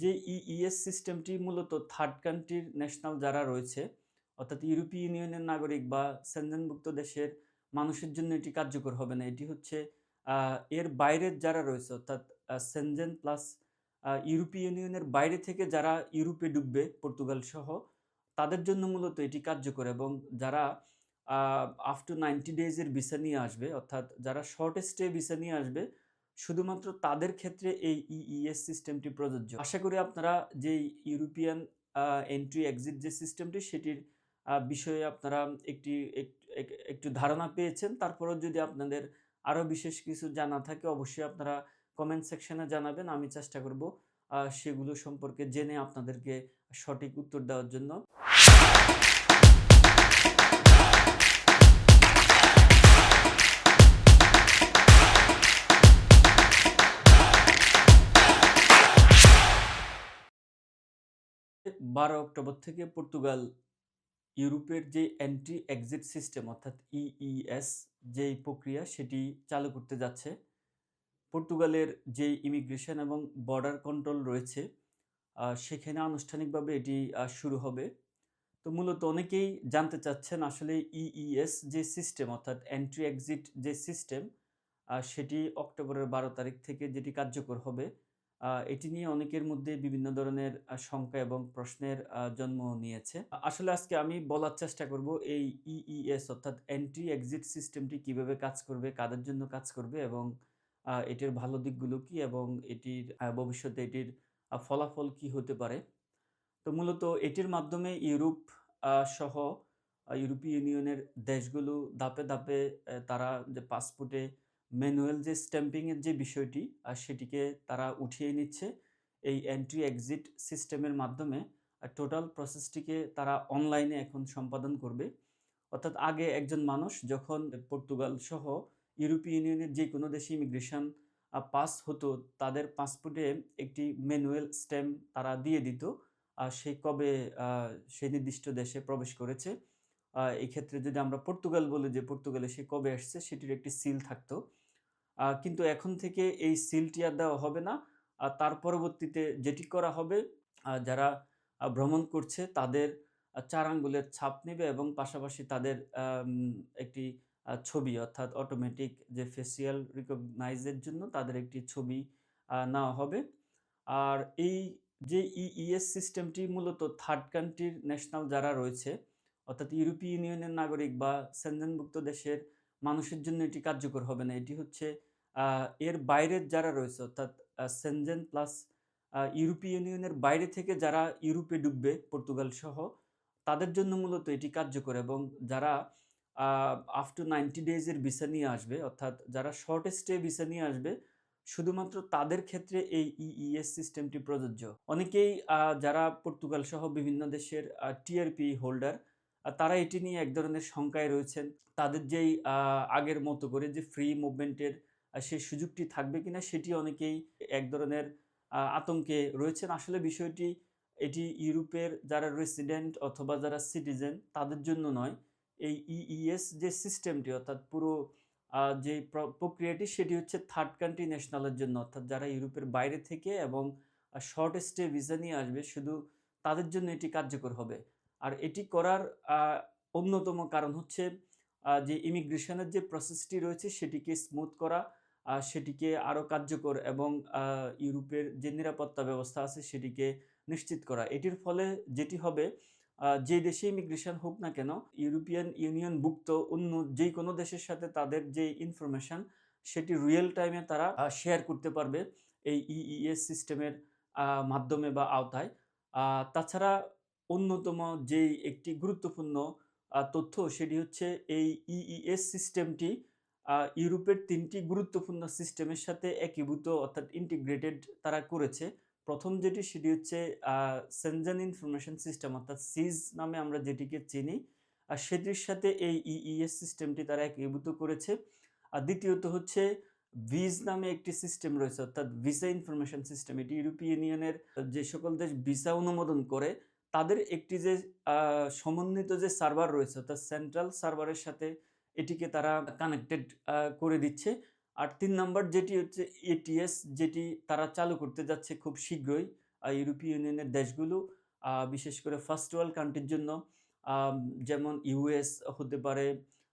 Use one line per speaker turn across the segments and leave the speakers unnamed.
যে ইইএস সিস্টেমটি মূলত থার্ড কান্ট্রির ন্যাশনাল যারা রয়েছে, অর্থাৎ ইউরোপীয় ইউনিয়নের নাগরিক বা সেনজেনভুক্ত দেশের মানুষের জন্য এটি কার্যকর হবে না। এটি হচ্ছে এর বাইরের যারা রয়েছে, অর্থাৎ সেনজেন প্লাস ইউরোপীয় ইউনিয়নের বাইরে থেকে যারা ইউরোপে ডুববে, পর্তুগাল সহ, তাদের জন্য মূলত এটি কার্যকর এবং যারা আপ টু নাইনটি ডেজের ভিসা নিয়ে আসবে, অর্থাৎ যারা শর্ট স্টে ভিসা নিয়ে আসবে শুধুমাত্র তাদের ক্ষেত্রে এই ইইএস সিস্টেমটি প্রযোজ্য। আশা করি আপনারা যে ইউরোপিয়ান এন্ট্রি এক্সিট যে সিস্টেমটি সেটির বিষয়ে আপনারা একটি, এক- এক- একটু ধারণা পেয়েছেন। তারপরেও যদি আপনাদের আরও বিশেষ কিছু জানা থাকে, অবশ্যই আপনারা কমেন্ট সেকশনে জানাবেন। আমি চেষ্টা করব সেগুলো সম্পর্কে জেনে আপনাদেরকে সঠিক উত্তর দেওয়ার জন্য। বারো অক্টোবর থেকে পর্তুগাল, ইউরোপের যে এন্ট্রি এক্সিট সিস্টেম অর্থাৎ ইইএস যেই প্রক্রিয়া সেটি চালু করতে যাচ্ছে। পর্তুগালের যে ইমিগ্রেশন এবং বর্ডার কন্ট্রোল রয়েছে সেখানে আনুষ্ঠানিকভাবে এটি শুরু হবে। তো মূলত অনেকেই জানতে চাচ্ছেন আসলে ইইএস যে সিস্টেম অর্থাৎ এন্ট্রি এক্সিট যে সিস্টেম সেটি অক্টোবরের বারো তারিখ থেকে যেটি কার্যকর হবে। এটি নিয়ে অনেকের মধ্যে বিভিন্ন ধরনের শঙ্কা এবং প্রশ্নের জন্ম নিয়েছে। আসলে আজকে আমি বলার চেষ্টা করব এই ইইএস অর্থাৎ এন্ট্রি এক্সিট সিস্টেমটি কীভাবে কাজ করবে, কাদের জন্য কাজ করবে এবং এটির ভালো দিকগুলো কি এবং এটির ভবিষ্যতে এটির ফলাফল কি হতে পারে। তো মূলত এটির মাধ্যমে ইউরোপ সহ ইউরোপীয় ইউনিয়নের দেশগুলো ধাপে ধাপে তারা যে পাসপোর্টে ম্যানুয়াল যে স্ট্যাম্পিংয়ের যে বিষয়টি আর সেটিকে তারা উঠিয়ে নিচ্ছে এই এন্ট্রি এক্সিট সিস্টেমের মাধ্যমে টোটাল প্রসেসটিকে তারা অনলাইনে এখন সম্পাদন করবে। অর্থাৎ আগে একজন মানুষ যখন পর্তুগাল সহ ইউরোপীয় ইউনিয়নের যে কোনো দেশে ইমিগ্রেশন পাস হতো তাদের পাসপোর্টে একটি ম্যানুয়াল স্ট্যাম্প তারা দিয়ে দিত আর সে কবে সেই নির্দিষ্ট দেশে প্রবেশ করেছে আহ, এই ক্ষেত্রে যদি আমরা পর্তুগাল বলি যে পর্তুগালে সে কবে আসছে সেটির একটি সিল থাকতো। কিন্তু এখন থেকে এই সিলটি আর দেওয়া হবে না। আর তার পরবর্তীতে যেটি করা হবে যারা ভ্রমণ করছে তাদের চার আঙ্গুলের ছাপ নেবে এবং পাশাপাশি তাদের একটি ছবি অর্থাৎ অটোমেটিক যে ফেসিয়াল রিকগনাইজের জন্য তাদের একটি ছবি নেওয়া হবে। আর এই যে ইইএস সিস্টেমটি মূলত থার্ড কান্ট্রির ন্যাশনাল যারা রয়েছে, অর্থাৎ ইউরোপীয় ইউনিয়নের নাগরিক বা সেনজেনভুক্ত দেশের মানুষের জন্য এটি কার্যকর হবে না। এটি হচ্ছে এর বাইরের যারা রয়েছে, অর্থাৎ সেনজেন প্লাস ইউরোপীয় ইউনিয়নের বাইরে থেকে যারা ইউরোপে ডুববে, পর্তুগাল সহ, তাদের জন্য মূলত এটি কার্যকর এবং যারা আপ টু নাইনটি ডেজের ভিসা নিয়ে আসবে, অর্থাৎ যারা শর্ট স্টে ভিসা নিয়ে আসবে, শুধুমাত্র তাদের ক্ষেত্রে এই ইইএস সিস্টেমটি প্রযোজ্য। অনেকেই যারা পর্তুগাল সহ বিভিন্ন দেশের টিআরপি হোল্ডার তারা এটি নিয়ে এক ধরনের শঙ্কায় রয়েছেন। তাদের যেই আগের মতো করে যে ফ্রি মুভমেন্টের সেই সুযোগটি থাকবে কিনা সেটি অনেকেই এক ধরনের আতঙ্কে রয়েছেন। আসলে বিষয়টি এটি ইউরোপের যারা রেসিডেন্ট অথবা যারা সিটিজেন তাদের জন্য নয়। এই ইইএস যে সিস্টেমটি অর্থাৎ পুরো যে প্র- প্রক্রিয়াটি সেটি হচ্ছে থার্ড কান্ট্রি ন্যাশনালের জন্য। অর্থাৎ যারা ইউরোপের বাইরে থেকে এবং শর্ট স্টে ভিসা নিয়ে আসবে শুধু তাদের জন্য এটি কার্যকর হবে। আর এটি করার অন্যতম কারণ হচ্ছে যে ইমিগ্রেশনের যে প্রসেসটি রয়েছে সেটিকে স্মুথ করা সেটিকে আরও কার্যকর এবং ইউরোপের যে নিরাপত্তা ব্যবস্থা আছে সেটিকে নিশ্চিত করা। এটির ফলে যেটি হবে যে দেশে ইমিগ্রেশন হোক না কেন ইউরোপিয়ান ইউনিয়ন ভুক্ত অন্য যে কোনো দেশের সাথে তাদের যে ইনফরমেশন সেটি রিয়েল টাইমে তারা শেয়ার করতে পারবে এই ইইএস সিস্টেমের মাধ্যমে বা আওতায়। তাছাড়া অন্যতম যেই একটি গুরুত্বপূর্ণ তথ্য সেটি হচ্ছে এই ইইএস সিস্টেমটি আহ, ইউরোপের তিনটি গুরুত্বপূর্ণ সিস্টেমের সাথে একীভূত অর্থাৎ ইন্টিগ্রেটেড তারা করেছে। প্রথম যেটি, সেটি হচ্ছে সেনজেন ইনফরমেশন সিস্টেম অর্থাৎ সিজ নামে আমরা যেটিকে চিনি। আর সেটির সাথে এই ইইএস সিস্টেমটি তারা একীভূত করেছে। আর দ্বিতীয়ত হচ্ছে ভিজ নামে একটি সিস্টেম রয়েছে অর্থাৎ ভিসা ইনফরমেশন সিস্টেম এটি ইউরোপীয় ইউনিয়নের যে সকল দেশ ভিসা অনুমোদন করে, তাদের একটি যে সমন্বিত যে সার্ভার রয়েছে অর্থাৎ সেন্ট্রাল সার্ভারের সাথে এটিকে তারা কানেক্টেড করে দিচ্ছে আর তিন নাম্বার যেটি হচ্ছে এটিএস যেটি তারা চালু করতে যাচ্ছে খুব শীঘ্রই ইউরোপীয় ইউনিয়নের দেশগুলো বিশেষ করে ফার্স্ট ওয়ার্ল্ড কান্ট্রির জন্য যেমন ইউএস হতে পারে,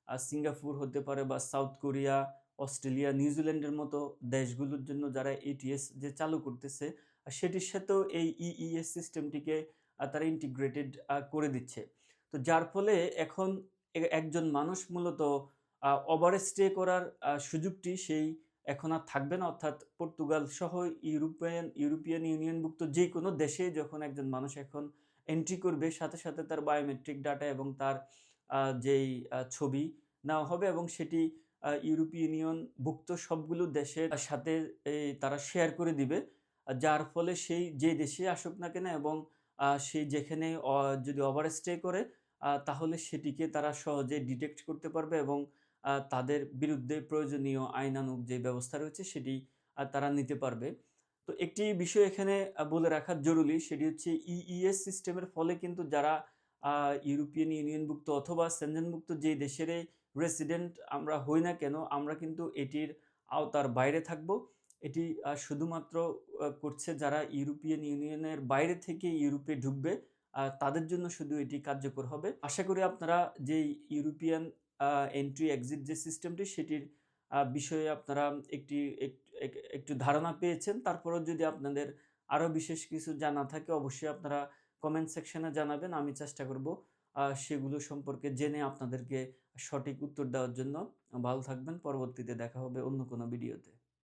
সিঙ্গাপুর হতে পারে বা সাউথ কোরিয়া, অস্ট্রেলিয়া, নিউজিল্যান্ডের মতো দেশগুলোর জন্য যারা এটিএস যে চালু করতেছে, সেটির সাথেও এই EES সিস্টেমটিকে তারা ইন্টিগ্রেটেড করে দিচ্ছে। তো যার ফলে এখন একজন মানুষ মূলত ওভার স্টে করার সুযোগটি সেই এখন আর থাকবে না। অর্থাৎ পর্তুগাল সহ ইউরোপিয়ান ইউরোপিয়ান ইউনিয়নভুক্ত যে কোনো দেশে যখন একজন মানুষ এখন এন্ট্রি করবে সাথে, সাথে তার বায়োমেট্রিক ডাটা এবং তার যেই ছবি নেওয়া হবে এবং সেটি ইউরোপীয় ইউনিয়নভুক্ত সবগুলো দেশের সাথে তারা শেয়ার করে দিবে। যার ফলে সেই যে দেশে আসুক না কেন এবং সেই যেখানে যদি ওভার স্টে করে তাহলে সেটিকে তারা সহজে ডিটেক্ট করতে পারবে এবং তাদের বিরুদ্ধে প্রয়োজনীয় আইনানুগ যে ব্যবস্থা রয়েছে সেটি তারা নিতে পারবে। তো একটি বিষয় এখানে বলে রাখা জরুরি সেটি হচ্ছে EES সিস্টেমের ফলে কিন্তু যারা ইউরোপিয়ান ইউনিয়নভুক্ত অথবা সেনজেনভুক্ত যে দেশের রেসিডেন্ট আমরা হই না কেন, আমরা কিন্তু এটির আওতার বাইরে থাকব। এটি শুধুমাত্র করছে যারা ইউরোপিয়ান ইউনিয়নের বাইরে থেকে ইউরোপে ঢুকবে, তাদের জন্য শুধু এটি কার্যকর হবে। আশা করি আপনারা যেই ইউরোপিয়ান এন্ট্রি এক্সিট যে সিস্টেমটি সেটির বিষয়ে আপনারা একটি, এক এক, একটু ধারণা পেয়েছেন। তারপরেও যদি আপনাদের আরও বিশেষ কিছু জানা থাকে, অবশ্যই আপনারা কমেন্ট সেকশনে জানাবেন। আমি চেষ্টা করব সেগুলো সম্পর্কে জেনে আপনাদেরকে সঠিক উত্তর দেওয়ার জন্য। ভালো থাকবেন। পরবর্তীতে দেখা হবে অন্য কোনো ভিডিওতে।